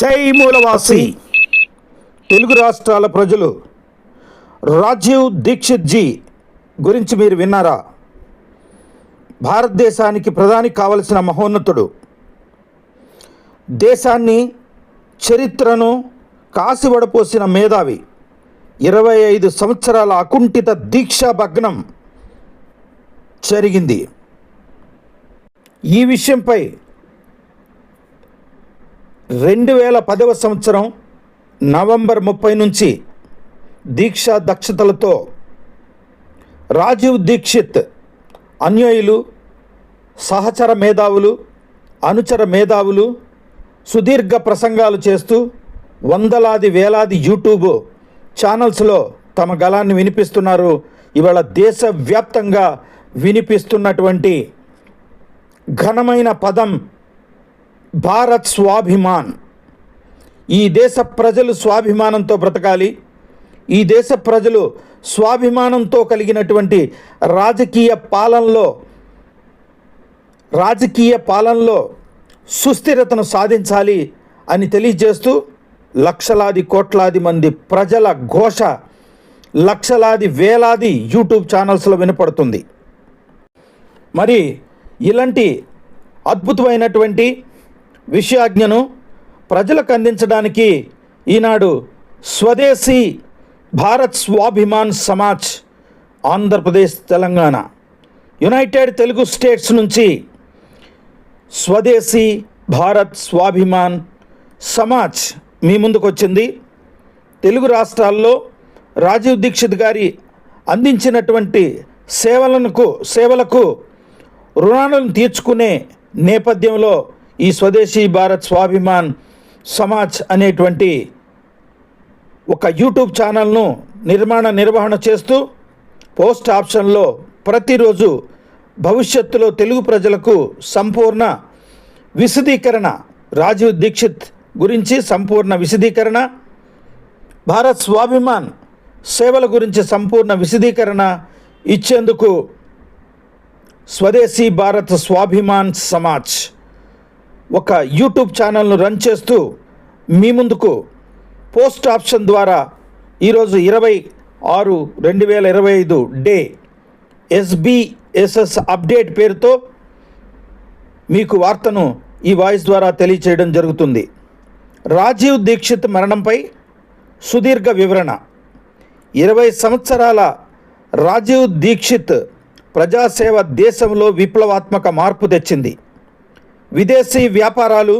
జై మూలవాసి. తెలుగు రాష్ట్రాల ప్రజలు రాజీవ్ దీక్షిత్ జీ గురించి మీరు విన్నారా? భారతదేశానికి ప్రధాని కావలసిన మహోన్నతుడు. దేశాన్ని చరిత్రను కాసివడపోసిన మేధావి ఇరవై ఐదు సంవత్సరాల అకుంఠిత దీక్షా భగ్నం జరిగింది. ఈ విషయంపై రెండు వేల పదవ సంవత్సరం నవంబర్ ముప్పై నుంచి దీక్షా దక్షతలతో రాజీవ్ దీక్షిత్ అన్యాయులు సహచర మేధావులు అనుచర మేధావులు సుదీర్ఘ ప్రసంగాలు చేస్తూ వందలాది వేలాది యూట్యూబ్ ఛానల్స్లో తమ గళాన్ని వినిపిస్తున్నారు. ఇవాళ దేశవ్యాప్తంగా వినిపిస్తున్నటువంటి ఘనమైన పదం భారత్ స్వాభిమాన్. ఈ దేశ ప్రజలు స్వాభిమానంతో బ్రతకాలి. ఈ దేశ ప్రజలు స్వాభిమానంతో కలిగినటువంటి రాజకీయ పాలనలో రాజకీయ పాలనలో సుస్థిరతను సాధించాలి అని తెలియజేస్తూ లక్షలాది కోట్లాది మంది ప్రజల ఘోష లక్షలాది వేలాది యూట్యూబ్ ఛానల్స్లో వినపడుతుంది. మరి ఇలాంటి అద్భుతమైనటువంటి విషయాజ్ఞను ప్రజలకు అందించడానికి ఈనాడు స్వదేశీ భారత్ స్వాభిమాన్ సమాజ్ ఆంధ్రప్రదేశ్ తెలంగాణ యునైటెడ్ తెలుగు స్టేట్స్ నుంచి స్వదేశీ భారత్ స్వాభిమాన్ సమాజ్ మీ ముందుకు వచ్చింది తెలుగు రాష్ట్రాల్లో రాజీవ్ దీక్షిత్ గారి అందించినటువంటి సేవలకు సేవలకు రుణాలను తీర్చుకునే నేపథ్యంలో ఈ స్వదేశీ భారత్ స్వాభిమాన్ సమాజ్ అనేటువంటి ఒక యూట్యూబ్ ఛానల్ను నిర్మాణ నిర్వహణ చేస్తూ పోస్ట్ ఆప్షన్లో ప్రతిరోజు భవిష్యత్తులో తెలుగు ప్రజలకు సంపూర్ణ విశదీకరణ రాజీవ్ దీక్షిత్ గురించి సంపూర్ణ విశదీకరణ భారత్ స్వాభిమాన్ సేవల గురించి సంపూర్ణ విశదీకరణ ఇచ్చేందుకు స్వదేశీ భారత్ స్వాభిమాన్ సమాజ్ ఒక యూట్యూబ్ ఛానల్ను రన్ చేస్తూ మీ ముందుకు పోస్ట్ ఆప్షన్ ద్వారా ఈరోజు ఇరవై ఆరు రెండు వేల ఇరవై ఐదు డే ఎస్బిఎస్ఎస్ అప్డేట్ పేరుతో మీకు వార్తను ఈ వాయిస్ ద్వారా తెలియచేయడం జరుగుతుంది. రాజీవ్ దీక్షిత్ మరణంపై సుదీర్ఘ వివరణ. ఇరవై సంవత్సరాల రాజీవ్ దీక్షిత్ ప్రజాసేవ దేశంలో విప్లవాత్మక మార్పు తెచ్చింది. విదేశీ వ్యాపారాలు